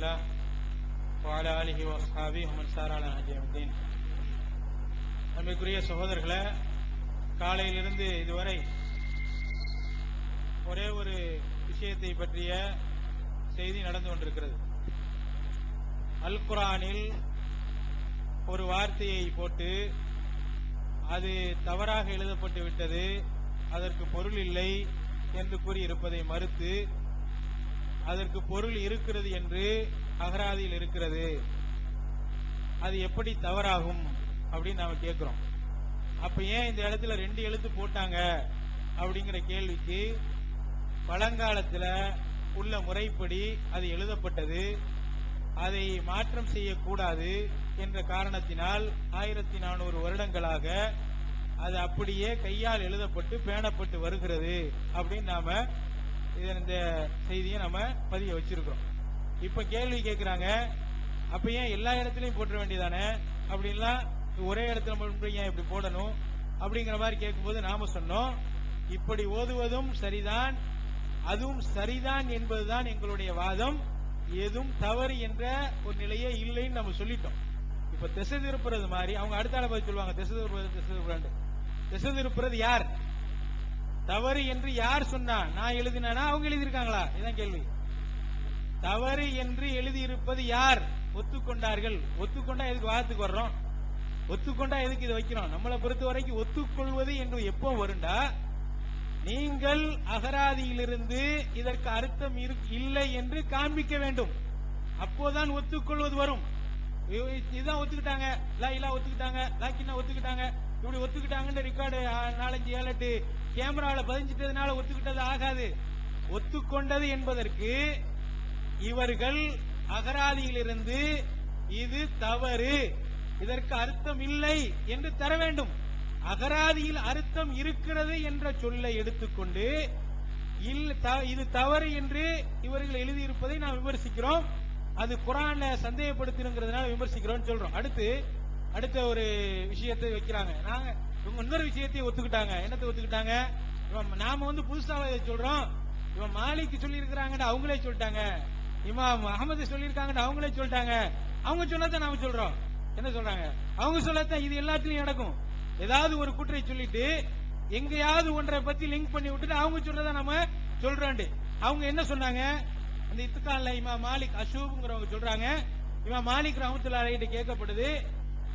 الله وعلى آله وأصحابه ومن سار على نهج يوم الدين அன்பிற்குரிய சகோதரர்களே காலையிலிருந்து இதுவரை ஒரே ஒரு விஷயத்தை பற்றிய செய்தி நடந்து கொண்டிருக்கிறது அல் குரானில் ஒரு வார்த்தையை போட்டு அது தவறாக எழுதப்பட்டு விட்டது அதற்கு பொருள் இல்லை என்று கூறியிருப்பதை மறுத்து அதற்கு பொருள் இருக்கிறது என்று அகராதியில் இருக்கிறது. அது எப்படி தவறாகும் அப்படின்னு நாம கேட்கிறோம். அப்ப ஏன் இந்த இடத்துல ரெண்டு எழுத்து போட்டாங்க அப்படிங்கிற கேள்விக்கு பழங்காலத்துல உள்ள முறைப்படி அது எழுதப்பட்டது. அதை மாற்றம் செய்யக்கூடாது என்ற காரணத்தினால் ஆயிரத்தி நானூறு வருடங்களாக அது அப்படியே கையால் எழுதப்பட்டு பேணப்பட்டு வருகிறது அப்படின்னு நாம இத- இந்த செய்தியை நம்ம பதிய வச்சிருக்கிறோம் இப்ப கேள்வி கேட்கிறாங்க அப்ப ஏன் எல்லா இடத்துலயும் போட்டுற வேண்டியதானே? அப்படின்லாம் ஒரே இடத்துல மட்டும் ஏன் இப்படி போடணும்? அப்படிங்கிற மாதிரி கேட்கும்போது நாம சொன்னோம் இப்படி ஓதுவதும் சரிதான் அதுவும் சரிதான் என்பதுதான் எங்களுடைய வாதம். எதுவும் தவறு என்ற ஒரு நிலையே இல்லைன்னு நம்ம சொல்லிட்டோம். இப்ப திசை திருப்புறது மாதிரி அவங்க அடுத்த ஆளை பதில் சொல்லுவாங்க திசை திருப்புறது திசை திருப்புறாண்டு திசை திருப்புறது யார்? தவறு என்று யார் சொன்னா? நான் எழுதினா அவங்க எழுதியிருக்காங்களா? இதான் கேள்வி. தவறு என்று எழுதியிருப்பது யார்? ஒத்துக்கொண்டார்கள். ஒத்துக்கொண்டா எதுக்கு வாதத்துக்கு வர்றோம்? ஒத்துக்கொண்டா எதுக்கு இதை வைக்கிறோம்? நம்மளை பொறுத்த வரைக்கும் ஒத்துக்கொள்வது என்று எப்போ வருண்டா நீங்கள் அகராதியிலிருந்து இதற்கு அர்த்தம் இல்லை என்று காண்பிக்க வேண்டும். அப்போதான் ஒத்துக்கொள்வது வரும். இதுதான் ஒத்துக்கிட்டாங்க. லா இல்லா ஒத்துக்கிட்டாங்க. லாக்கின்னா ஒத்துக்கிட்டாங்க. இப்படி ஒத்துக்கிட்டாங்கன்னு ரெக்கார்டு நாலஞ்சு ஏழு எட்டு கேமராவில் பதிஞ்சிட்டதுனால ஒத்துக்கிட்டது ஆகாது. ஒத்துக்கொண்டது என்பதற்கு இவர்கள் அகராதியிலிருந்து இது தவறு. இதற்கு அர்த்தம் இல்லை என்று தர வேண்டும். அகராதியில் அர்த்தம் இருக்கிறது என்ற சொல்லை எடுத்துக்கொண்டு த- இது தவறு என்று இவர்கள் எழுதியிருப்பதை நாம் விமர்சிக்கிறோம். அது குரான்ல சந்தேகப்படுத்தினுங்கிறதுனால விமர்சிக்கிறோம் சொல்றோம். அடுத்து அடுத்த ஒரு விஷயத்தை வைக்கிறாங்க. நாங்க இவங்க இன்னொரு விஷயத்தையும் ஒத்துக்கிட்டாங்க. என்னத்தை ஒத்துக்கிட்டாங்க? இவன் நாம வந்து புதுசா இதை சொல்றோம். இவன் மாலிக்கு சொல்லி இருக்கிறாங்கன்னு அவங்களே சொல்லிட்டாங்க. இமாம் அகமது சொல்லியிருக்காங்கன்னு அவங்களே சொல்லிட்டாங்க. அவங்க சொன்னதான் நாம சொல்றோம். என்ன சொல்றாங்க? அவங்க சொல்லத்தான் இது எல்லாத்துலயும் நடக்கும். ஏதாவது ஒரு குற்றை சொல்லிட்டு எங்கேயாவது ஒன்றை பத்தி லிங்க் பண்ணி விட்டுட்டு அவங்க சொல்றத நம்ம சொல்றோம் அவங்க என்ன சொன்னாங்க? அந்த இத்துக்கால இமா மாலிக் அசூப்ங்கிறவங்க சொல்றாங்க. இமா மாலிக் ரஹமத்துல்லாஹி அலைஹி கேட்கப்படுது.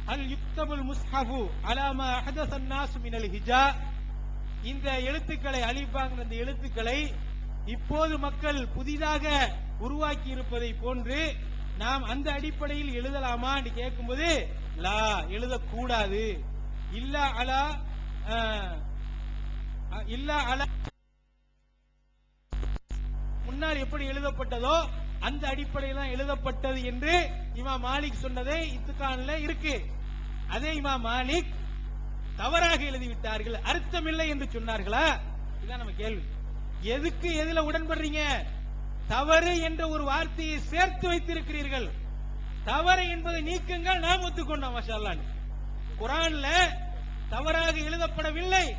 அல் யுக்தபுல் முஸ்ஹபு அலாமா அஹதஸன் நாஸ் மினல் ஹிஜா இந்த எழுத்துக்களை அழிப்பாங்கிற இந்த எழுத்துக்களை இப்போது மக்கள் புதிதாக உருவாக்கி இருப்பதை போன்று நாம் அந்த அடிப்படையில் எழுதலாமா என்று கேட்கும்போது லா எழுதக்கூடாது. இல்ல அலா இல்ல அலா. முன்னால் எப்படி எழுதப்பட்டதோ அந்த அடிப்படையில் தான் எழுதப்பட்டது என்று இமா மாலிக் சொன்னதே இத்துக்கான்ல இருக்கு. அதே இமா மாலிக் தவறாக எழுதிவிட்டார்கள் அர்த்தமில்லை என்று சொன்னார்களா? இதான் நம்ம கேள்வி. எதுக்கு எதுல உடன்படுறீங்க? தவறு என்ற ஒரு வார்த்தையை சேர்த்து வைத்திருக்கிறீர்கள். தவறு என்பதை நீக்குங்கள் நாம் ஒத்துக்கொண்டோம் மாஷா குரான்ல தவறாக எழுதப்படவில்லை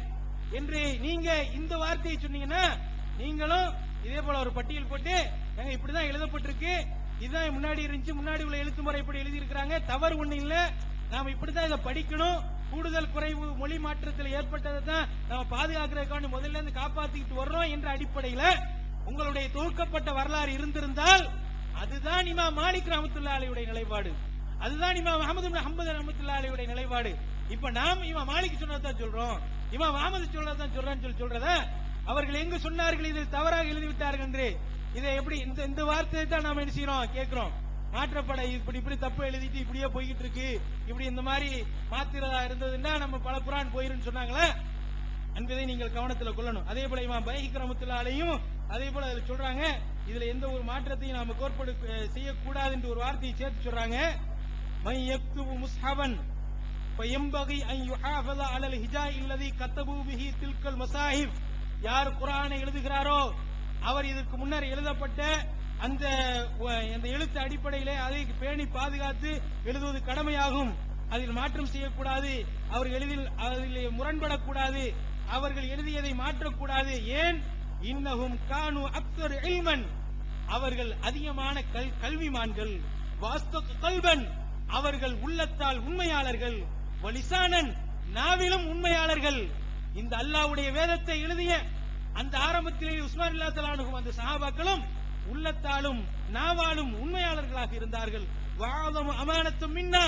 என்று நீங்க இந்த வார்த்தையை சொன்னீங்கன்னா நீங்களும் இதே போல ஒரு பட்டியல் போட்டு ஏங்க இப்படிதான் எழுதப்பட்டிருக்கு இதுதான் முன்னாடி இருந்துச்சு முன்னாடி உள்ள எழுத்து முறை இப்படி எழுதியிருக்கிறாங்க தவறு ஒண்ணு இல்லை நாம இப்படிதான் இதை படிக்கணும். கூடுதல் குறைவு மொழி மாற்றத்தில் ஏற்பட்டதை தான் நம்ம பாதுகாக்கிறதுக்கான முதல்ல இருந்து காப்பாத்திக்கிட்டு வர்றோம் என்ற அடிப்படையில உங்களுடைய தொகுக்கப்பட்ட வரலாறு இருந்திருந்தால் அதுதான் இமா மாலிக் ரஹமத்துல்லாலையுடைய நிலைப்பாடு. அதுதான் இமா முகமது அஹமது ரஹமத்துல்லாலையுடைய நிலைப்பாடு. இப்ப நாம் இவன் மாலிக் சொன்னதான் சொல்றோம். இமா முகமது சொன்னதான் சொல்றான்னு சொல்லி சொல்றத அவர்கள் எங்கு சொன்னார்கள் இதில் தவறாக எழுதிவிட்டார்கள் என்று. இதை எப்படி இந்த இந்த வார்த்தையை தான் நாம் என்ன செய்யறோம் கேட்கிறோம். மாற்றப்பட இப்படி இப்படி தப்பு எழுதிட்டு இப்படியே போய்கிட்டு இருக்கு இப்படி இந்த மாதிரி மாத்திரதா இருந்ததுன்னா நம்ம பல புறான் போயிருன்னு சொன்னாங்களே என்பதை நீங்கள் கவனத்தில் கொள்ளணும் அதே போல இமாம் பைஹிக் ரஹமத்துல்லாலையும் அதே போல அதுல சொல்றாங்க இதுல எந்த ஒரு மாற்றத்தையும் நாம கோட்பாடு அஹ், செய்யக்கூடாது என்று ஒரு வார்த்தையை சேர்த்து சொல்றாங்க மை யக்துபு முஸ்ஹபன் فينبغي أن يحافظ على الهجاء الذي كتبوا به تلك المصاحف யார் குர்ஆனை எழுதுகிறாரோ அவர் இதற்கு முன்னர் எழுதப்பட்ட அந்த அந்த எழுத்து அடிப்படையிலே அதை பேணி பாதுகாத்து எழுதுவது கடமையாகும். அதில் மாற்றம் செய்யக்கூடாது. அவர் எளிதில் அதில் முரண்படக்கூடாது. அவர்கள் எழுதியதை மாற்றக்கூடாது. ஏன்? இன்னகும் கானு அக்தர் எல்மன் அவர்கள் அதிகமான கல்- கல்விமான்கள். வாஸ்து கல்வன் அவர்கள் உள்ளத்தால் உண்மையாளர்கள். வலிசானன். நாவிலும் உண்மையாளர்கள். இந்த அல்லாவுடைய வேதத்தை எழுதிய அந்த ஆரம்பத்திலே உஸ்மான் இல்லா அந்த சஹாபாக்களும் உள்ளத்தாலும் நாவாலும் உண்மையாளர்களாக இருந்தார்கள். வாதம் அமானத்தும் மின்னா.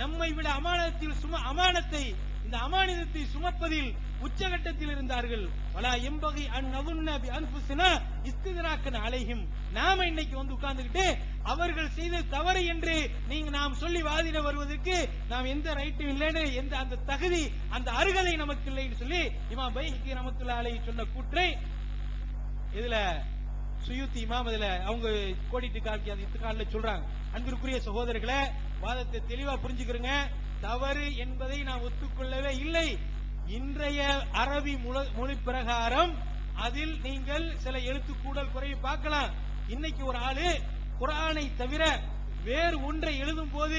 நம்மை விட அமானத்தில் சும அமானத்தை இந்த அமானிதத்தை சுமப்பதில் உச்சகட்டத்தில் இருந்தார்கள். வலா எம்பகை அந்நவுன்ன அன்புசினா இஸ்திதராக்கன் அலைஹிம். நாம இன்னைக்கு வந்து உட்கார்ந்துகிட்டு அவர்கள் செய்த தவறு என்று நீங்க நாம் சொல்லி வாதிட வருவதற்கு நாம் எந்த ரைட்டும் இல்லைன்னு எந்த அந்த தகுதி அந்த அருகதை நமக்கு இல்லைன்னு சொல்லி இமா பைஹிக்கு நமக்குள்ள அலை சொன்ன கூற்றை இதுல சுயூத்தி இமாம் அதுல அவங்க கோடிட்டு காக்கி அந்த இத்துக்கால சொல்றாங்க. அன்பிற்குரிய சகோதரர்களை வாதத்தை தெளிவா புரிஞ்சுக்கிறங்க. தவறு என்பதை நாம் ஒத்துக்கொள்ளவே இல்லை. இன்றைய அரபி மொழி பிரகாரம் அதில் நீங்கள் சில எழுத்து கூடல் பார்க்கலாம். இன்னைக்கு ஒரு ஆளு குரானை தவிர வேறு ஒன்றை எழுதும் போது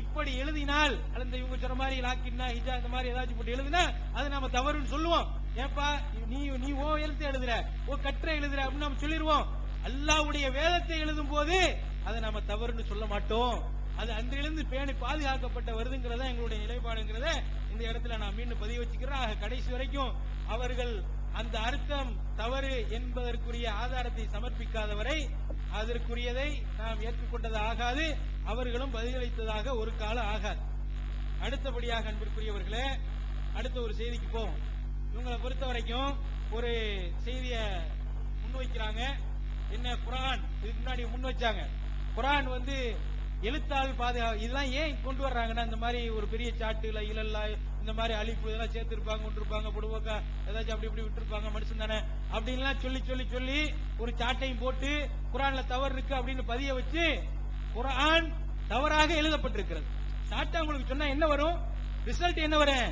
இப்படி எழுதினால் அந்த இவங்க சொன்ன மாதிரி லாக்கின்னா ஹிஜா இந்த மாதிரி ஏதாச்சும் போட்டு எழுதினா அது நாம தவறுன்னு சொல்லுவோம். ஏப்பா நீ நீ ஓ எழுத்து எழுதுற ஓ கற்றை எழுதுற அப்படின்னு நம்ம சொல்லிடுவோம் அல்லாவுடைய வேதத்தை எழுதும் போது அதை நம்ம தவறுன்னு சொல்ல மாட்டோம். அது அன்றிலிருந்து பேணி பாதுகாக்கப்பட்ட வருதுங்கிறத எங்களுடைய நிலைப்பாடுங்கிறத இந்த இடத்துல நான் மீண்டும் பதிவு வச்சுக்கிறேன். ஆக கடைசி வரைக்கும் அவர்கள் அந்த அர்த்தம் தவறு என்பதற்குரிய ஆதாரத்தை சமர்ப்பிக்காதவரை அதற்குரியதை நாம் ஏற்றுக்கொண்டது ஆகாது. அவர்களும் பதிலளித்ததாக ஒரு காலம் ஆகாது. அடுத்தபடியாக அன்பிற்குரியவர்களே அடுத்த ஒரு செய்திக்கு போவோம். இவங்களை பொறுத்த வரைக்கும் ஒரு செய்திய முன்வைக்கிறாங்க என்ன குரான்? இதுக்கு முன்னாடி முன் வச்சாங்க. குரான் வந்து எழுத்தால் பாதுகா இதெல்லாம் ஏன் கொண்டு வர்றாங்கன்னா இந்த மாதிரி ஒரு பெரிய சாட்டுல இலல்லா இந்த மாதிரி அழிப்பு இதெல்லாம் சேர்த்திருப்பாங்க கொண்டிருப்பாங்க பொடுவோக்கா ஏதாச்சும் அப்படி இப்படி விட்டுருப்பாங்க மனுஷன் தானே அப்படின்லாம் சொல்லி சொல்லி சொல்லி ஒரு சாட்டையும் போட்டு குரான்ல தவறு இருக்கு அப்படின்னு பதிய வச்சு குரான் தவறாக எழுதப்பட்டிருக்கிறது. சாட்டை உங்களுக்கு சொன்னா என்ன வரும்? ரிசல்ட் என்ன வரும்?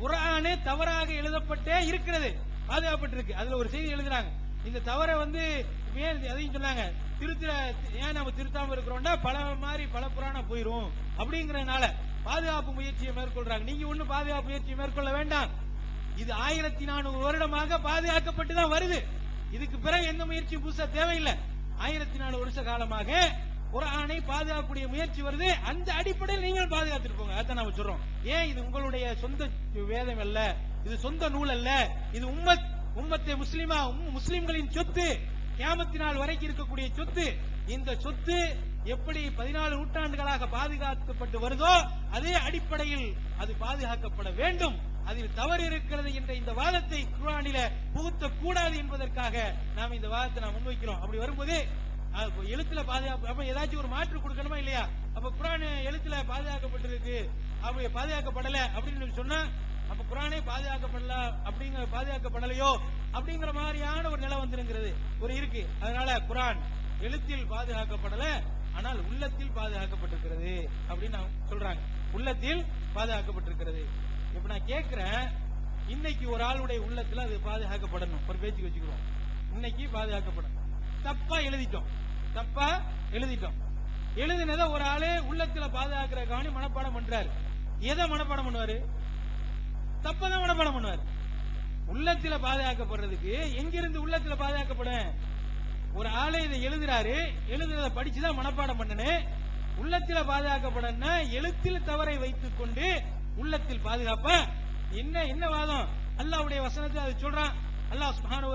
குரானே தவறாக எழுதப்பட்டே இருக்கிறது. பாதுகாப்பட்டிருக்கு. அதுல ஒரு செய்தி எழுதுறாங்க. இந்த தவறை வந்து ஏன் அதையும் சொன்னாங்க? திருத்துற ஏன் நம்ம திருத்தாம இருக்கிறோம்னா பல மாதிரி பல புராணம் போயிரும் அப்படிங்கறதுனால பாதுகாப்பு முயற்சியை மேற்கொள்றாங்க. நீங்க ஒண்ணு பாதுகாப்பு முயற்சியை மேற்கொள்ள வேண்டாம். இது ஆயிரத்தி நானூறு வருடமாக பாதுகாக்கப்பட்டு தான் வருது. இதுக்கு பிறகு எந்த முயற்சியும் புதுசா தேவையில்லை. ஆயிரத்தி நானூறு வருஷ காலமாக குரானை பாதுகாக்கக்கூடிய முயற்சி வருது. அந்த அடிப்படையில் நீங்கள் பாதுகாத்துட்டு போங்க. அதான் நாம சொல்றோம். ஏன் இது உங்களுடைய சொந்த வேதம் அல்ல? இது சொந்த நூல் அல்ல. இது உம்மத் உம்மத்தை முஸ்லிமா முஸ்லிம்களின் சொத்து. கியாமத்தினால் வரைக்கும் இருக்கக்கூடிய சொத்து. இந்த சொத்து எப்படி பதினாலு நூற்றாண்டுகளாக பாதுகாக்கப்பட்டு வருதோ அதே அடிப்படையில் அது பாதுகாக்கப்பட வேண்டும். அதில் தவறு இருக்கிறது என்ற இந்த வாதத்தை குரானில புகுத்த கூடாது என்பதற்காக நாம் இந்த வாதத்தை நாம் முன்வைக்கிறோம். அப்படி வரும்போது எழுத்துல பாதுகாப்பு அப்ப ஏதாச்சும் ஒரு மாற்று கொடுக்கணுமா இல்லையா? அப்ப குரான் எழுத்துல பாதுகாக்கப்பட்டிருக்கு. அப்படி பாதுகாக்கப்படல அப்படின்னு சொன்னா அப்ப குரானே பாதுகாக்கப்படல அப்படிங்கிற பாதுகாக்கப்படலையோ அப்படிங்கிற மாதிரியான ஒரு நிலை வந்துருங்கிறது. ஒரு இருக்கு. அதனால குரான் எழுத்தில் பாதுகாக்கப்படல ஆனால் உள்ளத்தில் பாதுகாக்கப்பட்டிருக்கிறது அப்படின்னு சொல்றாங்க. உள்ளத்தில் பாதுகாக்கப்பட்டிருக்கிறது. இப்ப நான் கேக்குறேன் இன்னைக்கு ஒரு ஆளுடைய உள்ளத்துல அது பாதுகாக்கப்படணும். ஒரு பேச்சு வச்சுக்கிறோம். இன்னைக்கு பாதுகாக்கப்படணும். தப்பா எழுதிட்டோம். தப்பா எழுதிட்டோம். எழுதினத ஒரு ஆளு உள்ளத்துல பாதுகாக்கிற கவனி மனப்பாடம் பண்றாரு. எதை மனப்பாடம் பண்ணுவாரு? தப்பதான் மனப்பாடம் பண்ணுவாரு. உள்ளத்துல பாதுகாக்கப்படுறதுக்கு எங்கிருந்து உள்ளத்துல பாதுகாக்கப்படும் ஒரு ஆளு இதை எழுதுறாரு. எழுதுறத படிச்சுதான் மனப்பாடம் பண்ணனு. உள்ளத்துல பாதுகாக்கப்படனா எழுத்தில் தவறை வைத்துக் கொண்டு உள்ளத்தில் பாதுகாப்ப. என்ன என்ன வாதம்? அல்லாவுடைய வசனத்தை அது சொல்றான். அல்லாஹ் சுப்ஹானஹு